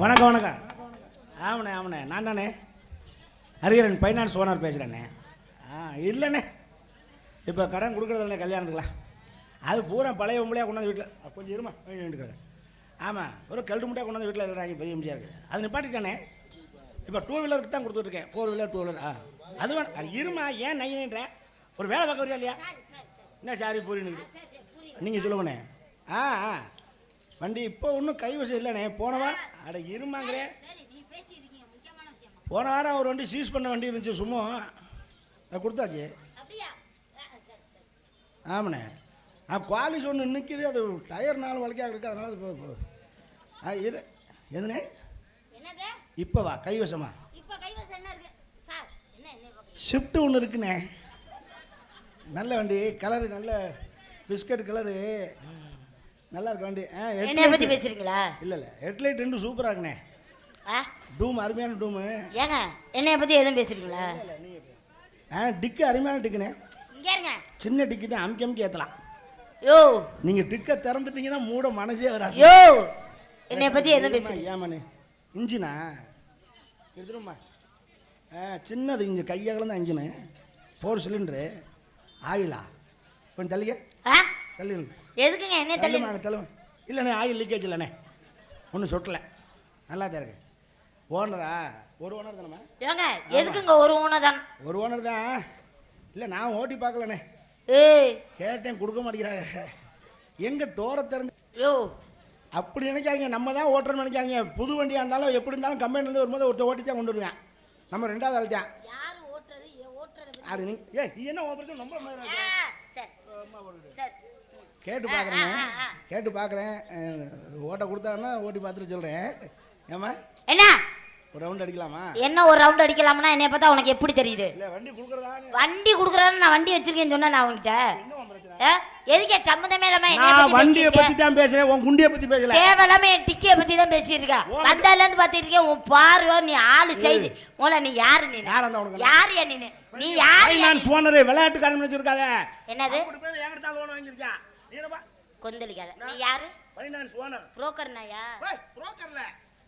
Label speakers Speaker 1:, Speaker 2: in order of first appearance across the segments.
Speaker 1: வணக்கம் வணக்கம். ஆமாண்ணே ஆமாண்ணே நான் தானே? ஹரிகரன் ஃபைனான்ஸ் ஓனர் பேசுகிறேண்ணே ஆ இல்லைண்ணே. இப்போ கடன் கொடுக்குறதில்ல கல்யாணத்துக்குலாம். அது பூரா பழைய உம்பளையாக கொண்டாந்து வீட்டில் கொஞ்சம் இருமா வேண்டிக்கிறது ஆமாம் ஒரு கல்டு முட்டையாக கொண்டாந்து வீட்டில் இருக்கிறாங்க பெரிய எம்ஜிஆர் இருக்குது அது நிப்பாட்டிட்டானே. இப்போ டூ வீலருக்கு தான் கொடுத்துட்ருக்கேன். ஃபோர் வீலர் டூ வீலர் ஆ அது வேணும் இருமா ஏன் நைன்றேன் ஒரு வேலை பார்க்க வரியா இல்லையா? என்ன சாரி பூரின்னு நீங்கள் சொல்லுங்கண்ணே. ஆ ஆ. வண்டி இப்போ ஒன்றும் கைவசம் இல்லைண்ணே. போனவா அட
Speaker 2: விஷயமா?
Speaker 1: போன வாரம் ஒரு வண்டி சீஸ் பண்ண வண்டி இருந்துச்சு சும்மா. அதை கொடுத்தாச்சு. ஆமாண்ணே. ஆ குவாலிஸ் ஒன்று நிற்கிது அது டயர் நாலு வலிக்காக இருக்குது அதனால அது போ- போ. ஆ இரு. எதுனே
Speaker 2: என்னது?
Speaker 1: இப்போ வா கைவசமா?
Speaker 2: இப்ப கைவசம் என்ன இருக்கு? சார் என்ன என்ன பார்க்க
Speaker 1: ஷிஃப்ட் ஒன்று இருக்குண்ணே. நல்ல வண்டி. கலரு நல்ல பிஸ்கட் கலரு நல்லா இருக்கு வண்டி.
Speaker 2: என்னைய பத்தி பேசுறீங்களா?
Speaker 1: இல்லை இல்லை. ஹெட்லைட் ரெண்டும் சூப்பராக இருக்குண்ணே
Speaker 2: ஆ?
Speaker 1: டூம் அருமையான டூமு
Speaker 2: ஏங்க என்னைய பத்தி எதுவும் பேசுறீங்களா?
Speaker 1: ஆ டிக்கு அருமையான டிக்குண்ணே
Speaker 2: இங்க இருங்க.
Speaker 1: சின்ன டிக்கு தான் அமுக்கி அமுக்கி ஏற்றலாம்
Speaker 2: யோ.
Speaker 1: நீங்கள் டிக்கை திறந்துட்டீங்கன்னா மூட மனசே வராது.
Speaker 2: யோ. என்னைய பத்தி எதுவும் பேசுறீங்க?
Speaker 1: ஏமாண்ணே இன்ஜினா ஆ சின்னது இங்கே கையகலம் தான் இன்ஜினு ஃபோர் சிலிண்டரு ஆயிலா? கொஞ்சம் தள்ளிக்க.
Speaker 2: ஆ?
Speaker 1: தள்ளி
Speaker 2: எதுக்குங்க என்ன தள்ளி
Speaker 1: தள்ளுமா இல்லைண்ணே ஆயில் லீக்கேஜ் இல்லைண்ணே. ஒன்றும் சொட்டலை. நல்லா தான் இருக்கு. ஓனரா ஒரு ஓனர் தானம்மா?
Speaker 2: ஏங்க எதுக்குங்க ஒரு ஊனதான்
Speaker 1: ஒரு ஓனர் தான்? இல்லை நான் ஓட்டி பார்க்கலண்ணே.
Speaker 2: ஏய்.
Speaker 1: கேட்டேன் கொடுக்க மாட்டேங்கிறாங்க. எங்கே டோரை திறந்து
Speaker 2: யோ.
Speaker 1: அப்படி நினைக்காதீங்க. நம்ம தான் ஓட்டுறோம்னு நினைக்காதீங்க. புது வண்டியாக இருந்தாலும் எப்படி இருந்தாலும் கம்பெனிலேருந்து வரும்போது ஒருத்தர் ஓட்டி தான் கொண்டு வருவேன். நம்ம ரெண்டாவது ஆள் தான்.
Speaker 2: ஓட்டுறது? ஓட்டுறது
Speaker 1: அது நீ ஏ நீ என்ன இருக்கு?
Speaker 2: சரி. சரி.
Speaker 1: கேட்டு பார்க்குறேன். கேட்டு பார்க்குறேன். ஓட்ட கொடுத்தாங்கன்னா ஓட்டி பார்த்துட்டு சொல்கிறேன் ஏம்மா?
Speaker 2: என்ன?
Speaker 1: ஒரு ரவுண்ட் அடிக்கலாமா?
Speaker 2: என்ன ஒரு ரவுண்ட் அடிக்கலாம்னா என்னைய பார்த்தா உனக்கு எப்படி தெரியுது?
Speaker 1: வண்டி கொடுக்குறதா?
Speaker 2: வண்டி குடுக்குறான்னு நான் வண்டி வச்சிருக்கேன்னு சொன்னா நான்
Speaker 1: என்ன
Speaker 2: ஆ? எதுக்கே சம்மந்தமே இல்லாம
Speaker 1: நான்
Speaker 2: பத்தி
Speaker 1: வண்டியை
Speaker 2: பேசிட்டு
Speaker 1: பற்றி தான் பேசுகிறேன் உன் குண்டியை பற்றி பேசல.
Speaker 2: தேவையில்லாம என் டிக்கிய பத்தி தான் பேசியிருக்க.
Speaker 1: உனக்கு-
Speaker 2: வந்தால இருந்து பாத்துட்டு இருக்கேன் உன் பார்வை நீ ஆளு சைஸ் மூல நீ யாரு நீ
Speaker 1: யார் அந்த உனக்கு?
Speaker 2: யாரு நீ நீ யாரு
Speaker 1: நான் சோனரு விளையாட்டுக்காரன் வச்சிருக்காத
Speaker 2: என்னது?
Speaker 1: அப்படி போய் என்கிட்ட தான் லோன் வாங்கியிருக்கேன் நீ என்னப்பா
Speaker 2: கொந்தளிக்காத. நீ யாரு?
Speaker 1: ஃபைனான்ஸ் ஓனர்
Speaker 2: புரோக்கர் நாயா
Speaker 1: புரோக்கர்ல.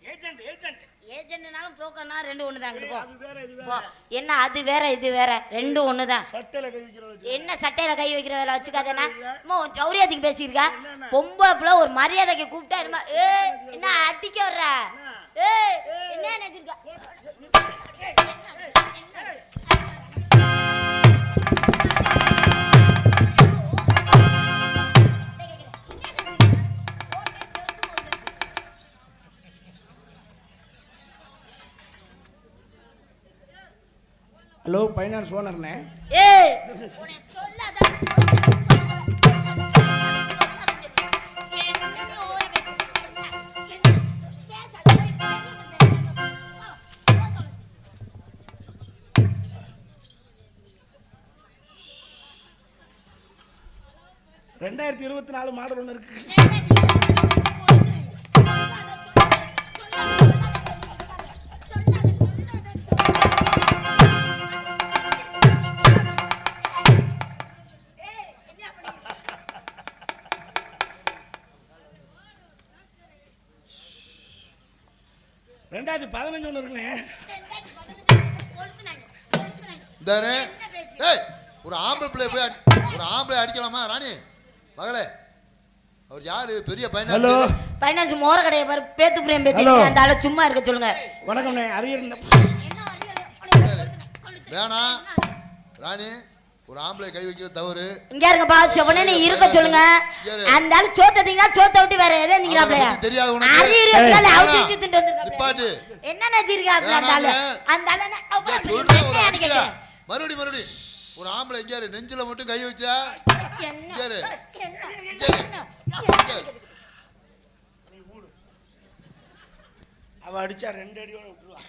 Speaker 1: ஏஜென்ட் ஏஜென்ட்
Speaker 2: ஏஜென்ட்னாலும் புரோக்கர்னா ரெண்டு ஒண்ணு தான்
Speaker 1: அது
Speaker 2: இருக்கும்
Speaker 1: வேற இது
Speaker 2: போ.
Speaker 1: வேற.
Speaker 2: என்ன அது வேற இது வேற. ரெண்டும் ஒண்ணு தான்
Speaker 1: சட்டையில கை வைக்கிறது
Speaker 2: என்ன சட்டையில கை வைக்கிற வேலை வச்சுக்காதேனா அம்மா உன் சௌரியத்துக்கு பேசியிருக்கா? பொம்பளை பிள்ளை ஒரு மரியாதைக்கு கூப்பிட்டா என்னமா ஏய் என்ன அடிக்க வர்ற? ஏய் என்ன நினைச்சிருக்க?
Speaker 1: ஹலோ ஃபைனான்ஸ்
Speaker 2: உன்னை சொல்லாத
Speaker 1: ரெண்டாயிரத்தி இருபத்தி நாலு மாடல் ஒன்று இருக்கு. ரெண்டாயிரத்தி பதினஞ்சு ஒன்று இருக்குண்ணே.
Speaker 3: இந்தாரு. டேய் ஒரு ஆம்பளை பிள்ளை போய் அடி ஒரு ஆம்பளை அடிக்கலாமா ராணி? மகளே அவர் யாரு? பெரிய பையனா?
Speaker 1: ஹலோ.
Speaker 2: பைனான்ஸ் மோர கடையை பாரு பேத்து பிரேம் பேத்தி. அந்த ஆளை சும்மா இருக்க சொல்லுங்க.
Speaker 1: வணக்கம்ண்ணே அரியர்
Speaker 3: வேணாம். ராணி ஒரு ஆம்பளை கை வைக்கிற தவறு
Speaker 2: இங்க இருங்கப்பா செவனே இருக்க சொல்லுங்க? அந்த ஆளு சோத்தீங்கன்னா சோத்த விட்டு வேற எதை
Speaker 3: பத்தி தெரியாது உனக்கு? ஏய்,
Speaker 2: அவுச்சு
Speaker 3: வேணாம்.
Speaker 2: வச்சு திண்டு வந்திருக்காப்ல
Speaker 3: நிப்பாட்டு.
Speaker 2: என்ன நினைச்சிருக்காப்ல அந்த ஆளு. அந்த ஆளு என்ன-.
Speaker 3: மறுபடி மறுபடி ஒரு ஆம்பளை எங்க யாரு நெஞ்சில மட்டும் கை வச்சா
Speaker 2: என்ன?
Speaker 3: யாரு?
Speaker 2: என்ன?
Speaker 3: யாரு?
Speaker 2: என்ன?
Speaker 3: யாரு?
Speaker 1: அவ அடிச்சா ரெண்டு அடியோட விட்டுருவா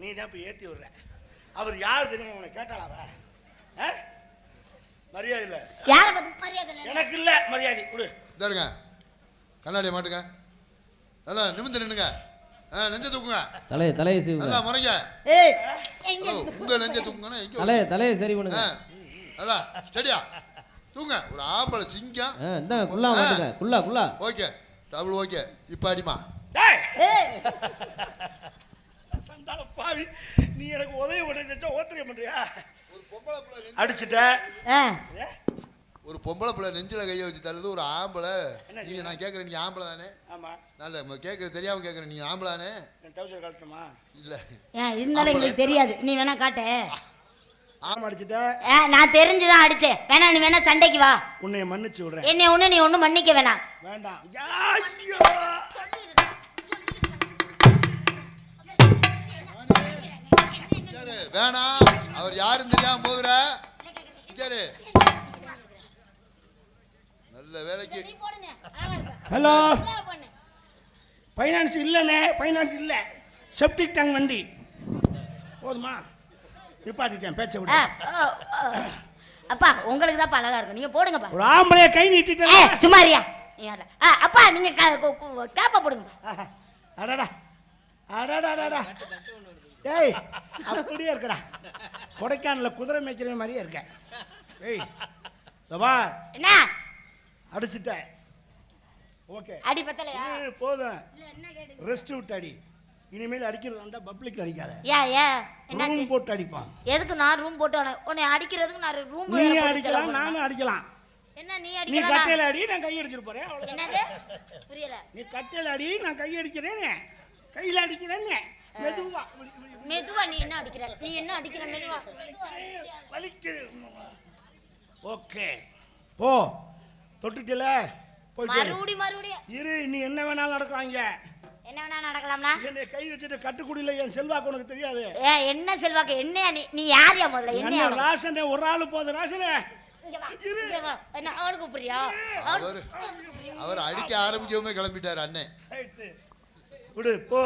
Speaker 1: நீ தான் இப்போ ஏற்றி விடுற அவர் யார் தெரியுமா உன்னை கேட்டாளா? மரியாதை இல்லை.
Speaker 2: யாரை பத்தி மரியாதை இல்ல?
Speaker 1: எனக்கு இல்லை மரியாதை. கொடு
Speaker 3: இதாருங்க கண்ணாடியை மாட்டுங்க. நல்லா நிமிந்து நின்னுங்க. ஆ, நெஞ்ச தூக்குங்க.
Speaker 4: தலையை தலையை
Speaker 3: நல்லா முறைங்க.
Speaker 2: ஏய், எங்க
Speaker 3: ஹலோ உங்க நெஞ்ச தூக்குங்கன்னா எங்க
Speaker 4: தலையை தலையை சரி பண்ணுங்க.
Speaker 3: நல்லா ஸ்டடியா தூங்க. ஒரு ஆம்பளை சிங்கம்.
Speaker 4: ஆ இந்தாங்க குள்ளா மாட்டுங்க. குள்ளா குள்ளா
Speaker 3: ஓகே. Double okay. இப்போ அடிமா.
Speaker 2: ஏய்.
Speaker 1: சண்டால பாவி. நீ எனக்கு உதவி பண்ண நினைச்சா ஓத்திரியம் பண்றியா?
Speaker 3: ஒரு பொம்பளை பிள்ளை நெஞ்சு-
Speaker 1: அடிச்சுட்ட?
Speaker 3: ஒரு பொம்பளை பிள்ளை நெஞ்சில கையை வச்சு தள்ளுது ஒரு ஆம்பளை. நீங்க நான் கேட்கறேன் நீங்க ஆம்பளை தானே?
Speaker 1: ஆமா.
Speaker 3: நல்ல கேட்கறது தெரியாம கேட்கறேன் நீங்க ஆம்பளை தானே?
Speaker 1: டவுசர் கழட்டணுமா
Speaker 3: இல்ல.
Speaker 2: ஏன் இருந்தாலும் எங்களுக்கு தெரியாது. நீ வேணா காட்டு.
Speaker 1: ஆமா அடிச்சுட்ட.
Speaker 2: ஏ, நான் தெரிஞ்சுதான் அடிச்சேன். வேணா நீ வேணா சண்டைக்கு வா.
Speaker 1: உன்னை மன்னிச்சு விடுறேன்.
Speaker 2: என்னை ஒண்ணு நீ ஒண்ணும் மன்னிக்க வேணாம்.
Speaker 1: வேண்டாம்.
Speaker 3: வேணாம். அவர் யாருன்னு தெரியாம போகுற சரி நல்ல வேலைக்கு.
Speaker 1: ஹலோ. ஃபைனான்ஸ் இல்லைண்ணே ஃபைனான்ஸ் இல்லை. செப்டிக் டேங்க் வண்டி. போதுமா? நிப்பாட்டிட்டேன் பேச்ச
Speaker 2: ஓ. அப்பா உங்களுக்கு தான் அழகா இருக்கும். நீங்க போடுங்கப்பா.
Speaker 1: ஒரு ஆம்பளைய கை நீட்டிட்டேன்.
Speaker 2: சும்மா இருயா நீ யார்ல? ஆ, அப்பா நீங்க கேப்ப போடுங்க
Speaker 1: அடடா. அடடா அடடா. ஏய் அப்படியே இருக்கடா. கொடைக்கானல குதிரை மேய்க்கிற மாதிரியே இருக்க ஏய் சபா
Speaker 2: என்ன?
Speaker 1: அடிச்சிட்டேன். ஓகே.
Speaker 2: அடி பத்தலையா?
Speaker 1: போதும். ரெஸ்ட் விட்டு அடி இனிமேல் அடிக்கிறது வந்தா பப்ளிக் அடிக்காத.
Speaker 2: ஏன் என்னாச்சு?
Speaker 1: ரூம் போட்டு அடிப்பான்.
Speaker 2: எதுக்கு நான் ரூம் போட்டு உன்னை- அடிக்கிறதுக்கு நான் ரூம்
Speaker 1: நீ அடிக்கலாம் நானும் அடிக்கலாம்.
Speaker 2: என்ன நீ
Speaker 1: நீ
Speaker 2: அடிக்கலாம்
Speaker 1: கட்டையில அடி நான் கை அடிச்சிட்டு போறேன்.
Speaker 2: என்னது? புரியல.
Speaker 1: நீ கட்டையில அடி நான் கை அடிக்கிறேனே. கையில அடிக்கிறேனே மெதுவா.
Speaker 2: மெதுவா நீ என்ன அடிக்கிற? நீ என்ன அடிக்கிற மெதுவா?
Speaker 1: வலிக்குது. ஓகே. போ. தொட்டுட்டல.
Speaker 2: மறுபடி மறுபடி.
Speaker 1: இரு நீ என்ன வேணாலும் நடக்குவாங்க
Speaker 2: என்ன வேணா நடக்கலாம்னா?
Speaker 1: என்னை கை வச்சுட்டு கட்டுக்குடியில என் செல்வாக்கு உனக்கு தெரியாது.
Speaker 2: ஏ என்ன செல்வாக்கு? என்னையா நீ? நீ யாரையா முதல்ல? என்னையா
Speaker 1: என்ன ராசனே ஒரு ஆளு போகுது ராசனே.
Speaker 2: இங்க வா இங்க வா. என்ன அவனுக்கு புரியா
Speaker 3: அவர் அடிக்க ஆரம்பிக்கவுமே கிளம்பிட்டார் அண்ணன்.
Speaker 1: விடு போ.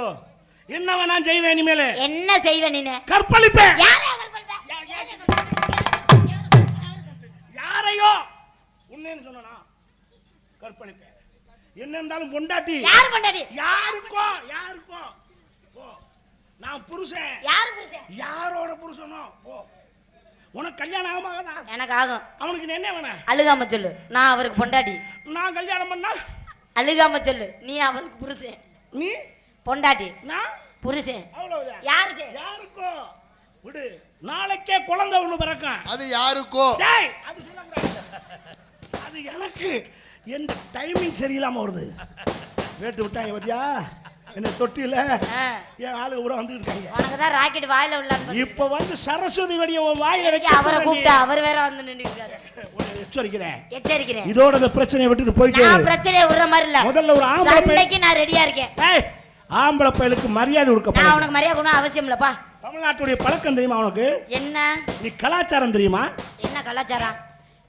Speaker 1: என்ன வேணாலும் செய்வேன் இனிமேல?
Speaker 2: என்ன செய்வ நீனு?
Speaker 1: கற்பழிப்பேன்.
Speaker 2: யாரையா
Speaker 1: உன்னேன்னு சொன்னா கற்பழிப்பேன். என்ன இருந்தாலும் பொண்டாட்டி.
Speaker 2: யார் பண்ணாடி
Speaker 1: யாருக்கோ? யாருக்கோ? போ. நான் புருஷன்.
Speaker 2: யார் புரிச்ச
Speaker 1: யாரோட புருஷனோ? போ. உனக்கு கல்யாணம் ஆகாதா
Speaker 2: எனக்கு ஆகும்.
Speaker 1: அவனுக்கு நீ என்ன வேணாம்
Speaker 2: அழுகாம சொல்லு. நான் அவருக்கு பொண்டாட்டி.
Speaker 1: நான் கல்யாணம் பண்ணா?
Speaker 2: அழுகாம சொல்லு. நீ அவருக்கு புருஷன்.
Speaker 1: நீ?
Speaker 2: பொண்டாட்டி.
Speaker 1: நான்
Speaker 2: புருஷன்.
Speaker 1: அவ்வளவுதான்.
Speaker 2: யாருக்கு?
Speaker 1: யாருக்கோ? விடு. நாளைக்கே குழந்தை ஒண்ணு பிறக்கும்.
Speaker 3: அது யாருக்கோ?
Speaker 1: டேய் அது சொல்லக்கூடாது. அது எனக்கு. எந்த டைமிங் சரியில்லாம வருது. வேட்டு விட்டாங்க பாத்தியா? என்ன தொட்டில
Speaker 2: ஆ.
Speaker 1: என் ஆளுங்க பூரா வந்துட்டு இருக்காங்க.
Speaker 2: உனக்கு தான் ராக்கெட் வாயில உள்ளான்னு
Speaker 1: இப்ப வந்து சரஸ்வதி வெடிய உன் வாயில
Speaker 2: எனக்கு
Speaker 1: வைக்க
Speaker 2: அவரை கூப்பிட்டு அவர் வேற வந்து
Speaker 1: உன்னை எச்சரிக்கிறேன்.
Speaker 2: எச்சரிக்கிறேன்.
Speaker 1: இதோட பிரச்சனையை விட்டுட்டு போயிட்டு.
Speaker 2: நான் பிரச்சனையை விடுற மாதிரி இல்ல.
Speaker 1: முதல்ல ஒரு ஆம்பளை
Speaker 2: நான் ரெடியா இருக்கேன்.
Speaker 1: ஆம்பளை பயலுக்கு மரியாதை
Speaker 2: நான்
Speaker 1: கொடுக்கப்படும்
Speaker 2: அவனுக்கு மரியாதை கொண்டு அவசியம் இல்லப்பா.
Speaker 1: தமிழ்நாட்டுடைய பழக்கம் தெரியுமா உனக்கு?
Speaker 2: என்ன?
Speaker 1: நீ கலாச்சாரம் தெரியுமா?
Speaker 2: என்ன கலாச்சாரம்?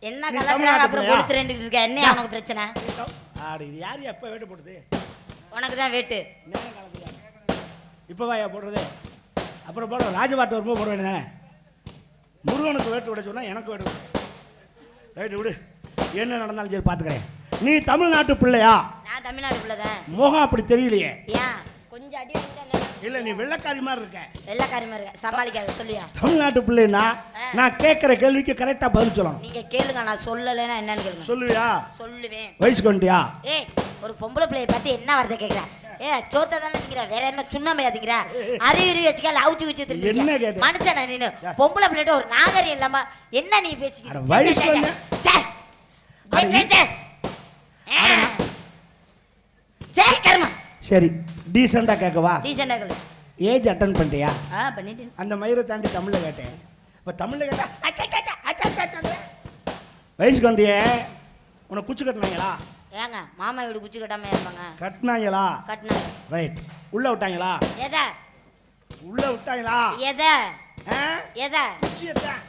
Speaker 2: என்ன கலாச்சாரம்?
Speaker 1: தமிழ்நாட்டு
Speaker 2: அப்புறம்
Speaker 1: பிள்ளையா?
Speaker 2: கொடுத்து ரெண்டு இருக்க? என்ன அவனுக்கு பிரச்சனை?
Speaker 1: ஆடு இது யார் எப்ப வேட்டு போடுது
Speaker 2: உனக்கு தான் வேட்டு?
Speaker 1: இப்ப வாயா போடுறது. அப்புறம் போட ராஜபாட்டு வரும்போது போட வேண்டியதானே முருகனுக்கு வேட்டு விட சொன்னா எனக்கு வேட்டு விடு. ரைட்டு விடு. என்ன நடந்தாலும் சரி பார்த்துக்கிறேன் நீ தமிழ்நாட்டு பிள்ளையா?
Speaker 2: நான் தமிழ்நாடு பிள்ளைதான்
Speaker 1: முகம் அப்படி தெரியலையே.
Speaker 2: ஏன்? கொஞ்சம் அடி?
Speaker 1: இல்லை நீ வெள்ளைக்காரி மாதிரி இருக்க.
Speaker 2: வெள்ளைக்காரி மாதிரி இருக்க. சமாளிக்காத சொல்லியா.
Speaker 1: தமிழ்நாட்டு பிள்ளைனா நான் கேட்குற கேள்விக்கு கரெக்டாக பதில் சொல்லணும்.
Speaker 2: நீங்க கேளுங்க நான் சொல்லலைன்னா என்னன்னு கேளுங்க.
Speaker 1: சொல்லுவியா?
Speaker 2: சொல்லுவேன்.
Speaker 1: வயசுக்கு வந்துட்டியா
Speaker 2: ஏய் ஒரு பொம்பளை பிள்ளைய பார்த்து என்ன வார்த்தை கேட்குற ஏ சோத்த தானே திங்கிற வேற என்ன சுண்ணாமையா திங்கிற அறிவுரி வச்சுக்க அவுச்சு வச்சு திங்கிற? மனுஷன் நீனு பொம்பளை பிள்ளைகிட்ட ஒரு நாகரிகம் இல்லாம என்ன நீ பேசிக்கிற
Speaker 1: வயசு சரி டீசெண்டாக கேட்கவா
Speaker 2: டீசெண்டா கேளு.
Speaker 1: ஏஜ் அட்டன் பண்ணிட்டியா?
Speaker 2: ஆ பண்ணிட்டு
Speaker 1: அந்த மயிரை தாண்டி தமிழில் கேட்டேன். இப்போ தமிழில் கேட்டா அச்சா, அச்சா, அச்சா, அச்சா, அச்சா, அச்சா. வயசுக்கு வந்தியே உனக்கு குச்சி கட்டினாங்களா?
Speaker 2: ஏங்க மாமா வீடு குச்சி கட்டாம இருப்பாங்க.
Speaker 1: கட்டினாங்களா?
Speaker 2: கட்டினாங்க.
Speaker 1: ரைட் உள்ள விட்டாங்களா?
Speaker 2: எதை?
Speaker 1: உள்ள விட்டாங்களா?
Speaker 2: எதை? எதை?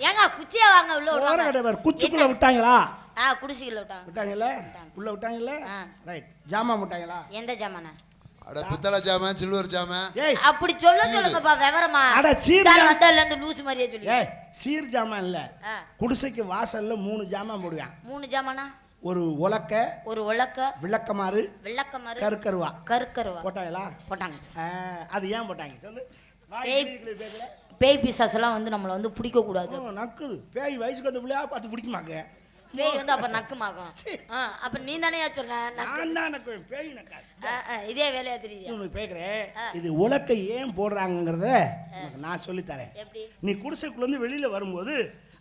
Speaker 2: ஏங்க குச்சியா வாங்க உள்ள விடுவாங்க.
Speaker 1: குச்சிக்குள்ள? விட்டாங்களா?
Speaker 2: ஆ குடிசைக்குள்ள விட்டாங்க.
Speaker 1: விட்டாங்கல்ல? உள்ள விட்டாங்கல்ல. ரைட் ஜாமான் விட்டாங்களா?
Speaker 2: எந்த ஜாமான?
Speaker 3: அட பித்தளை ஜாமான் சில்வர்
Speaker 1: ஏய்.
Speaker 2: அப்படி சொல்ல சொல்லுங்கப்பா விவரமா.
Speaker 1: அட, சீர்.
Speaker 2: வந்ததுல இருந்து லூசு மாதிரியே சொல்லி
Speaker 1: ஏய் சீர் ஜாமான் இல்ல. குடிசைக்கு வாசல்ல மூணு ஜாமான் போடுவான்.
Speaker 2: மூணு ஜாமானா?
Speaker 1: ஒரு உலக்க
Speaker 2: ஒரு உலக்க.
Speaker 1: விளக்கமாறு
Speaker 2: வெள்ளக்கமரு
Speaker 1: கருக்கருவா.
Speaker 2: கருக்கருவா.
Speaker 1: போட்டாங்களா?
Speaker 2: போட்டாங்க.
Speaker 1: அது ஏன் போட்டாங்க? சொல்லு.
Speaker 2: பேய். பிசாஸ் எல்லாம் வந்து நம்மளை வந்து பிடிக்க கூடாது
Speaker 1: நக்குது. பேய் வயசுக்கு வந்த பிள்ளையா பார்த்து பிடிக்குமாக்க
Speaker 2: பேய் வந்து அப்ப நக்குமாகும். ஆ, அப்ப நீ தானே சொல்ற.
Speaker 1: நான் தான் எனக்கு பேய் நக்காது
Speaker 2: இதே வேலையா தெரியுது.
Speaker 1: உனக்கு பேக்குறேன். இது உலக்கை ஏன் போடுறாங்கங்கிறத நான் சொல்லித்தரேன்
Speaker 2: எப்படி?
Speaker 1: நீ குடிசைக்குள்ள இருந்து வெளியில வரும்போது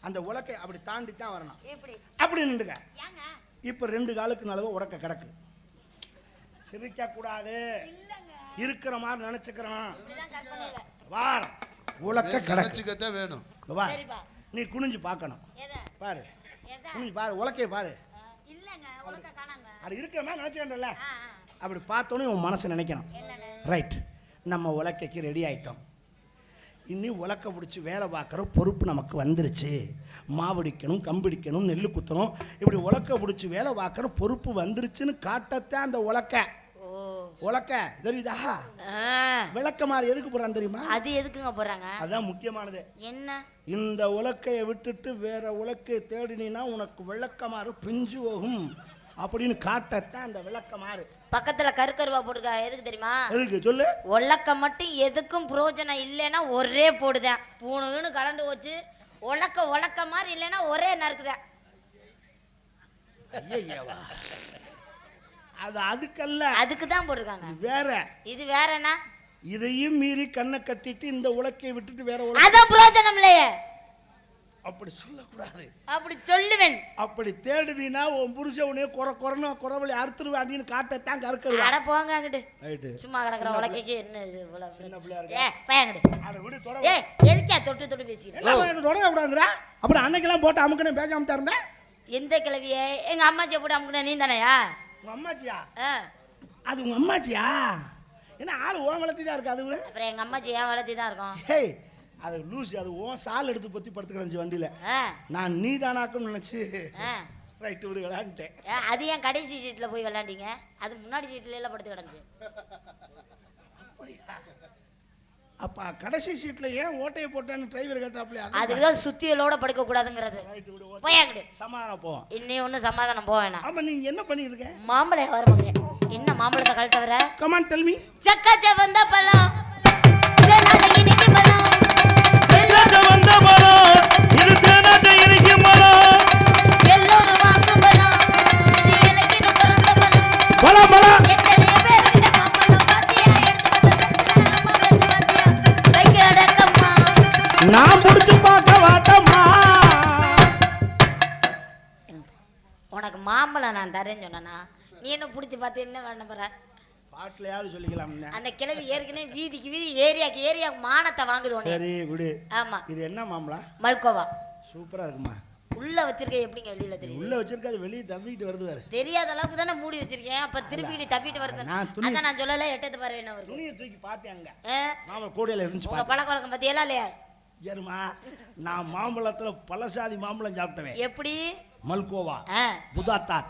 Speaker 1: அந்த உலக்கை அப்படி தாண்டி தான் வரணும்.
Speaker 2: எப்படி?
Speaker 1: அப்படி நின்றுக்க.
Speaker 2: ஏங்க?
Speaker 1: இப்போ ரெண்டு காலுக்கு நடுவு உடக்க கிடக்கு. சிரிக்க கூடாது. இருக்கிற மாதிரி நினைச்சுக்கிறோம்.
Speaker 2: இப்படிதான் கற்பனை இல்ல.
Speaker 1: வார் உலக்க கிடக்கு.
Speaker 3: நினைச்சுக்கத்தான் வேணும்.
Speaker 1: நீ குனிஞ்சு பார்க்கணும். பாரு. குனிஞ்சு பாரு உலக்கைய பாரு. அது இருக்கிற மாதிரி நினைச்சுக்கல. அப்படி பார்த்தோன்னே உன் மனசு நினைக்கணும். ரைட் நம்ம உலக்கைக்கு ரெடி ஆயிட்டோம். இனி உலக்க பிடிச்சி வேலை பார்க்குற பொறுப்பு நமக்கு வந்துருச்சு. மாவடிக்கணும் கம்பிடிக்கணும் நெல் குத்தணும். இப்படி உலக்க பிடிச்சி வேலை பார்க்குற பொறுப்பு வந்துருச்சுன்னு காட்டத்தான் அந்த உலக்க. உலக்க தெரியுதா? விளக்க மாதிரி எதுக்கு போறான் தெரியுமா?
Speaker 2: அது எதுக்குங்க போறாங்க
Speaker 1: அதான் முக்கியமானது.
Speaker 2: என்ன?
Speaker 1: இந்த உலக்கையை விட்டுட்டு வேற உலக்கையை தேடினீன்னா உனக்கு விளக்கமாறு பிஞ்சு போகும். அப்படின்னு காட்டத்தான் அந்த விளக்கமாறு.
Speaker 2: பக்கத்துல கருக்கருவா போட்டுருக்கா எதுக்கு தெரியுமா?
Speaker 1: எதுக்கு? சொல்லு.
Speaker 2: உலக்க மட்டும் எதுக்கும் பிரயோஜனம் இல்லைன்னா ஒரே போடுதேன். பூணுன்னு கலண்டு வச்சு உலக்க உலக்க மாதிரி இல்லைன்னா ஒரே நறுக்குதேன்.
Speaker 1: ஐயையவா. அது அதுக்கல்ல.
Speaker 2: அதுக்கு தான் போட்டிருக்காங்க
Speaker 1: வேற.
Speaker 2: இது வேற என்ன?
Speaker 1: இதையும் மீறி கண்ணை கட்டிட்டு இந்த உலக்கையை விட்டுட்டு வேற உலக்க
Speaker 2: அதான் பிரயோஜனம் இல்லையே.
Speaker 1: அப்படி சொல்லக்கூடாது.
Speaker 2: அப்படி சொல்லுவேன்.
Speaker 1: அப்படி தேடினீன்னா உன் புருஷன் உன்னைய குறை குறைன்னு குறவழி அறுத்துருவாண்டின்னு காட்டத்தான் கறக்குறா
Speaker 2: அட போங்க அங்கிட்டு.
Speaker 1: ரைட்டு
Speaker 2: சும்மா கிடக்குற உலக்கைக்கு என்ன இது இவ்வளவு
Speaker 1: சின்ன பிள்ளையா இருக்கு.
Speaker 2: ஏ பையங்கிட்டு
Speaker 1: அதை விடு தொட
Speaker 2: ஏ எதுக்கா தொட்டு தொட்டு பேசிக்கிறேன்
Speaker 1: என்ன தொடங்க விடாங்கிறா அப்புறம் அன்னைக்கெல்லாம் போட்டு அமுக்கணும் பேசாம தான் இருந்தேன்.
Speaker 2: எந்த கிளவிய எங்க அம்மாச்சியை போட்டு அமுக்குன நீ தானையா?
Speaker 1: உங்க அம்மாச்சியா. அது உங்க அம்மாச்சியா? என்ன ஆள் ஓன் வளர்த்தி தான் இருக்கு அது?
Speaker 2: அப்புறம் எங்க அம்மாச்சி ஏன் வளர்த்தி தான் இருக்கும்?
Speaker 1: ஹேய் அது லூசி அது ஓன் சால் எடுத்து பொத்தி படுத்து கிடந்துச்சு வண்டியில. நான் நீ தானாக்குன்னு நினைச்சு. ரைட்டு விடு விளையாண்டுட்டேன்.
Speaker 2: ஏ, அது ஏன் கடைசி சீட்ல போய் விளையாண்டீங்க? அது முன்னாடி சீட்ல எல்லாம் படுத்து கிடந்துச்சு
Speaker 1: அப்ப கடைசி சீட்ல ஏன் ஓட்டையை போட்டான்னு டிரைவர் கேட்டாப்லையா
Speaker 2: அதுக்கு தான் சுத்தியலோட படுக்க கூடாதுங்கிறது. போயாங்கிடு
Speaker 1: சமாதானம் போவோம்
Speaker 2: இன்னி ஒன்றும் சமாதானம் போக வேணாம்.
Speaker 1: ஆமா நீங்க என்ன பண்ணிட்டு இருக்க
Speaker 2: மாம்பழம் வருவாங்க என்ன மாம்பழத்தை கழட்ட வர?
Speaker 1: கமான் டெல் மீ
Speaker 2: சக்கா செவந்த பழம். பார்த்து என்ன பண்ண போற?
Speaker 1: பாட்டிலையாவது சொல்லிக்கலாம்
Speaker 2: அந்த கிழவி ஏற்கனவே வீதிக்கு வீதி ஏரியாக்கு ஏரியாக்கு மானத்தை வாங்குது
Speaker 1: சரி விடு.
Speaker 2: ஆமா.
Speaker 1: இது என்ன மாம்பழம்?
Speaker 2: மல்கோவா.
Speaker 1: சூப்பரா இருக்குமா?
Speaker 2: உள்ள வச்சிருக்க எப்படிங்க வெளியில தெரியுது?
Speaker 1: உள்ள வச்சிருக்க அது வெளியே தவிக்கிட்டு வருது வேற.
Speaker 2: தெரியாத அளவுக்கு தானே மூடி வச்சிருக்கேன். அப்ப திருப்பி தப்பிட்டு வருது. அதான் நான் சொல்லல எட்டத்து பாரு என்ன வருது
Speaker 1: துணியை தூக்கி பார்த்தேன் அங்க? மாம்பழம் கூடையில இருந்துச்சு
Speaker 2: உங்க பழக்க வழக்கம் பத்தியெல்லாம் இல்லையா?
Speaker 1: ஏறுமா நான் மாம்பழத்துல பழசாதி மாம்பழம் சாப்பிட்டவன்.
Speaker 2: எப்படி?
Speaker 1: மல்கோவா
Speaker 2: ஆ,
Speaker 1: புதாத்தார்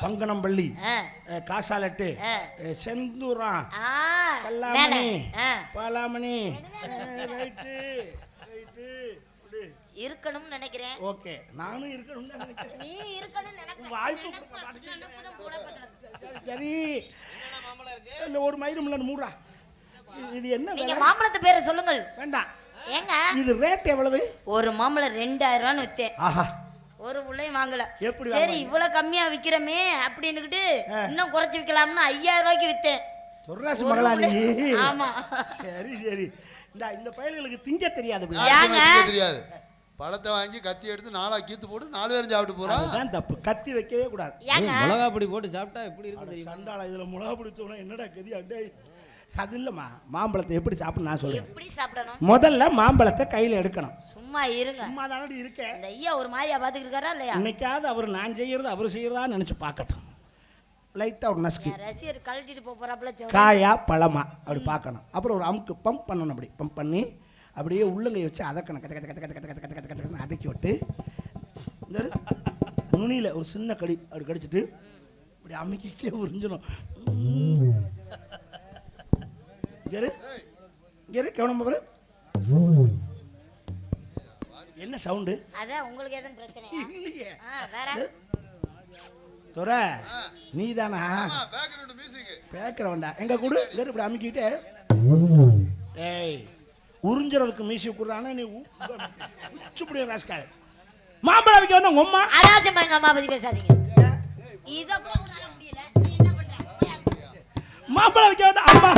Speaker 1: பங்கனம்பள்ளி காசாலட்டு
Speaker 2: மேல.
Speaker 1: கல்லாமணி பாலாமணி ரைட்டு
Speaker 2: இருக்கணும்னு நினைக்கிறேன்.
Speaker 1: ஓகே நானும் இருக்கணும்னு நினைக்கிறேன்.
Speaker 2: நீ இருக்கணும்னு நினைக்கிறேன்
Speaker 1: வாய்ப்பு. சரி. இல்ல ஒரு மயிரும் இல்லைன்னு மூடுறா. இது- என்ன
Speaker 2: நீங்க? மாம்பழத்து பேரை சொல்லுங்கள்.
Speaker 1: வேண்டாம்.
Speaker 2: ஏங்க?
Speaker 1: இது ரேட் எவ்வளவு?
Speaker 2: ஒரு மாம்பழம் ரெண்டாயிரம் ரூபான்னு வித்தேன்.
Speaker 1: ஆஹா.
Speaker 2: ஒரு உள்ளையும் வாங்கல.
Speaker 1: எப்படி
Speaker 2: சரி? இவ்வளவு கம்மியா விக்கிறமே அப்படின்னுக்கிட்டு. இன்னும் குறைச்சு விக்கலாம்னு ஐயாயிரம் ரூபாய்க்கு வித்தேன்.
Speaker 1: சொர்ராசி மகளா நீ?
Speaker 2: ஆமா.
Speaker 1: சரி சரி. இந்த இந்த பயல்களுக்கு திங்க தெரியாது
Speaker 3: தெரியாது. பழத்தை வாங்கி கத்தி எடுத்து நாலா கீத்து போட்டு நாலு பேரும் சாப்பிட்டு போறான்
Speaker 1: அதுதான் தப்பு. கத்தி வைக்கவே கூடாது.
Speaker 4: மிளகா பொடி போட்டு சாப்பிட்டா எப்படி தெரியுமா?
Speaker 1: சண்டாளா இதுல மிளகா பிடிச்சோன்னா என்னடா கதி? அடே அது இல்லம்மா. மாம்பழத்தை எப்படி சாப்பிட நான் சொல்லுவேன்
Speaker 2: எப்படி சாப்பிடணும்?
Speaker 1: முதல்ல மாம்பழத்தை கையில எடுக்கணும்.
Speaker 2: சும்மா இருங்க.
Speaker 1: சும்மா தானடி இருக்கேன்
Speaker 2: இந்த ஐயா ஒரு மாதிரியா பாத்துக்கிட்டு இருக்காரா இல்லையா?
Speaker 1: இன்னைக்காவது அவர் நான் செய்யறது அவர் செய்யறதா நினைச்சு பார்க்கட்டும். லைட்டா ஒரு நசுக்கி.
Speaker 2: ரசிகர் கழட்டிட்டு சொல்றேன்.
Speaker 1: காயா பழமா அப்படி பார்க்கணும். அப்புறம் ஒரு அமுக்கு பம்ப் பண்ணணும் அப்படி. பம்ப் பண்ணி அப்படியே உள்ளங்கை வச்சு அதக்கணும். கத்த கத்த கத்த கத்த கத்த கத்த கத்த கத்த அதக்கி விட்டு இந்த நுனியில ஒரு சின்ன கடி அப்படி கடிச்சிட்டு இப்படி அமுக்கிட்டே உறிஞ்சணும். இங்க இரு. இங்க இரு, கவனமா பாரு என்ன சவுண்டு?
Speaker 2: அதான் உங்களுக்கு எதுவும் பிரச்சனையா?
Speaker 1: இல்லையே.
Speaker 2: ஆ, வேற?
Speaker 1: துறை நீதானா?
Speaker 3: பேக்ரவுண்ட் மியூசிக்
Speaker 1: பேக்கிற வேண்டாம் எங்க கூடு? இரு, இப்படி அமுக்கிட்டு ஏய் உறிஞ்சுறதுக்கு மீசி கொடுறானா நீ. உச்சுப்படிய ராஸ்கால் மாம்பழம் வைக்க வந்த உங்க அம்மா?
Speaker 2: அனாவசியமா எங்க அம்மா பத்தி பேசாதீங்க. இத கூட உன்னால முடியல. நீ என்ன பண்ற? போய் அங்க.
Speaker 1: மாம்பழம் வைக்க வந்த அம்மா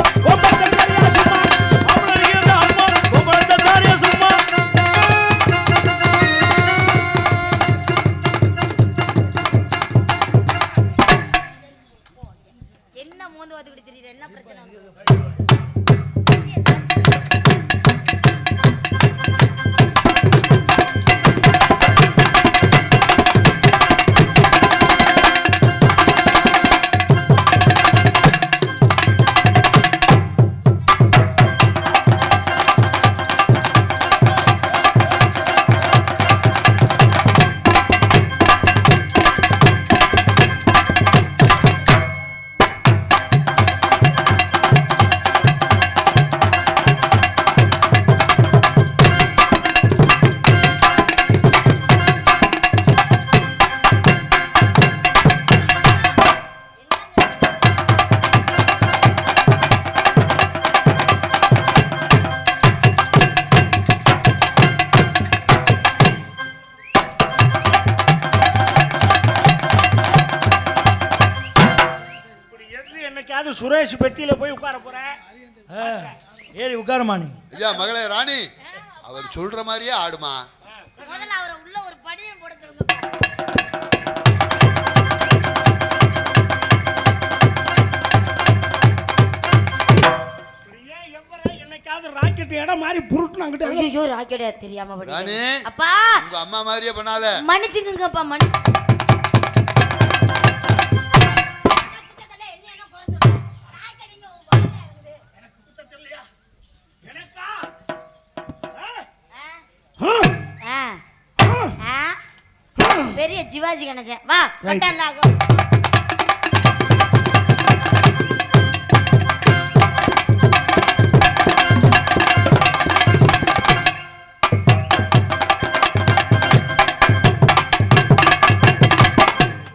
Speaker 1: Palmas, palmas. சுரேஷ் பெட்டியில போய் உட்கார போறேன்
Speaker 5: ஏறி உட்காரமா நீ.
Speaker 3: ஐயா மகளே ராணி. அவர் சொல்ற மாதிரியே ஆடுமா?
Speaker 2: முதல்ல அவரை உள்ள ஒரு படியும் போட சொல்லுங்க.
Speaker 1: ராக்கெட் இடம் மாதிரி
Speaker 2: ஐயோ ராக்கெட் தெரியாம. அப்பா!
Speaker 3: உங்க அம்மா மாதிரியே பண்ணாத.
Speaker 2: மன்னிச்சுங்கப்பா மன்னி சிவாஜி கணேசன். வா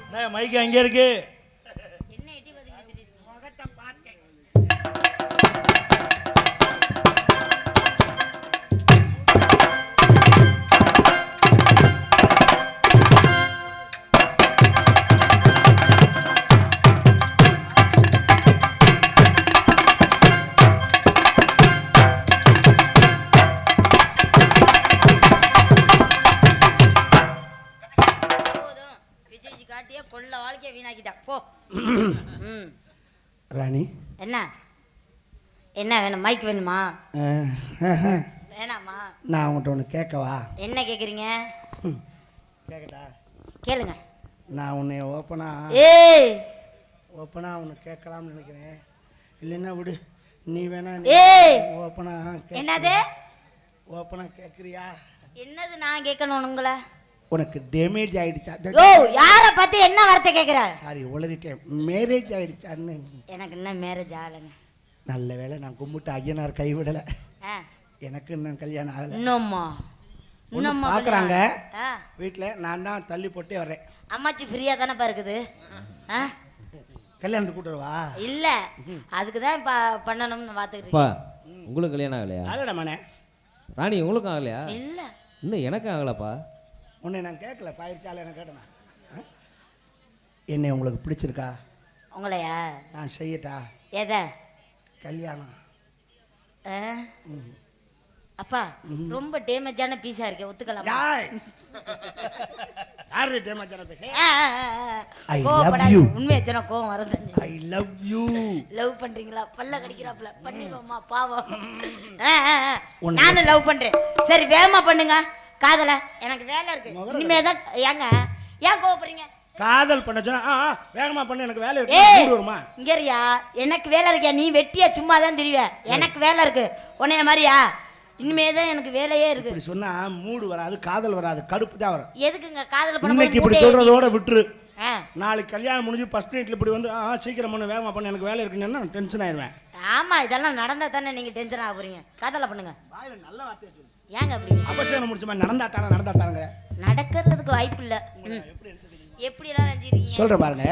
Speaker 5: அண்ணே, மைக்கு அங்கே இருக்கு?
Speaker 2: வேணும் மைக் வேணுமா? வேணாமா?
Speaker 1: நான் உங்கள்கிட்ட ஒன்று கேட்கவா?
Speaker 2: என்ன கேக்குறீங்க?
Speaker 1: கேட்கட்டா
Speaker 2: கேளுங்க.
Speaker 1: நான் உன்னை ஓப்பனா
Speaker 2: ஏய்!
Speaker 1: ஓப்பனா உன்னை கேட்கலாம்னு நினைக்கிறேன். இல்லைன்னா விடு. நீ வேணா
Speaker 2: ஏய்!
Speaker 1: ஓப்பனா
Speaker 2: என்னது?
Speaker 1: ஓப்பனா கேட்குறியா
Speaker 2: என்னது நான் கேட்கணும் உங்களை?
Speaker 1: உனக்கு டேமேஜ் ஆயிடுச்சா?
Speaker 2: யோ யார பார்த்து என்ன வார்த்தை கேக்குற?
Speaker 1: சாரி உளறிட்டேன். மேரேஜ் ஆயிடுச்சான்னு.
Speaker 2: எனக்கு இன்னும் மேரேஜ் ஆகலைங்க.
Speaker 1: நல்ல வேளை நான் கும்பிட்டு ஐயனார் கைவிடலை.
Speaker 2: ஆ.
Speaker 1: எனக்கு இன்னும் கல்யாணம் ஆகலை.
Speaker 2: இன்னும்மா
Speaker 1: ஒண்ணு
Speaker 2: இன்னும்மா
Speaker 1: பார்க்கறாங்க.
Speaker 2: ஆ.
Speaker 1: வீட்டில் நான் தான் தள்ளி போட்டே வர்றேன்.
Speaker 2: அம்மாச்சி ஃப்ரீயா தானேப்பா இருக்குது? ஆ?
Speaker 1: கல்யாணத்துக்கு கூட்டுருவா
Speaker 2: இல்ல. அதுக்கு தான் இப்ப பண்ணணும்னு பார்த்துக்கிட்டு.
Speaker 4: உங்களுக்கு கல்யாணம் ஆகலையா?
Speaker 1: அதடா மனே
Speaker 4: ராணி உங்களுக்கும் ஆகலையா?
Speaker 2: இல்ல.
Speaker 4: இன்னும் எனக்கும் ஆகலப்பா.
Speaker 1: உன்னை நான் கேட்கல பாயிருச்சால என்ன கேட்டேனா? ஆ? என்னை உங்களுக்கு பிடிச்சிருக்கா?
Speaker 2: உங்களையா?
Speaker 1: நான் செய்யட்டா?
Speaker 2: எதை?
Speaker 1: கல்யாணம்?
Speaker 2: அப்பா ரொம்ப டேமேஜான பீஸா இருக்கே ஒத்துக்கலாம்?
Speaker 1: யாரு டேமேஜான I love
Speaker 2: கோவப்படாது
Speaker 1: you.
Speaker 2: உண்மையை சொன்னா கோவம் வரது
Speaker 1: ஐ லவ் யூ
Speaker 2: லவ் பண்றீங்களா? பல்ல கடிக்கிறாப்ல பண்ணிடுவோமா பாவம். நானும் லவ் பண்றேன். சரி வேகமா பண்ணுங்க. காதல எனக்கு வேலை இருக்கு. இனிமே தான் ஏங்க ஏன் கோவப்படுறீங்க?
Speaker 1: காதல் பண்ண சொன்னா ஆ வேகமா பண்ணு எனக்கு வேலை இருக்கு
Speaker 2: ஏய்
Speaker 1: மூடு வருமா?
Speaker 2: இங்கறியா எனக்கு வேலை இருக்கியா? நீ வெட்டியா சும்மா தான் தெரிவ. எனக்கு வேலை இருக்கு. உன்னைய மாதிரியா? இனிமே தான் எனக்கு வேலையே இருக்கு.
Speaker 1: இப்படி சொன்னா மூடு வராது காதல் வராது கடுப்பு தான் வரும்.
Speaker 2: எதுக்குங்க காதல்
Speaker 1: இன்னைக்கு இப்படி
Speaker 2: பண்ணும்போது
Speaker 1: சொல்றதோட விட்டுரு.
Speaker 2: ஆ.
Speaker 1: நாளைக்கு கல்யாணம் முடிஞ்சு ஃபர்ஸ்ட் நைட்ல இப்படி வந்து ஆ சீக்கிரம் பண்ணு வேகமா பண்ணு எனக்கு வேலை இருக்குன்னு டென்ஷன் ஆயிருவேன்.
Speaker 2: ஆமா இதெல்லாம் நடந்தா தானே நீங்க டென்ஷன் ஆக போறீங்க. காதல பண்ணுங்க.
Speaker 1: வாயில நல்ல வார்த்தையை சொல்லு.
Speaker 2: ஏங்க அப்படி?
Speaker 1: அபசேனம் முடிச்ச மாதிரி நடந்தா தானே நடந்தா தானுங்க
Speaker 2: நடக்கிறதுக்கு வாய்ப்பு இல்ல. ம். எப்படி எல்லாம் நினைச்சிருக்கீங்க
Speaker 1: சொல்றேன் பாருங்க.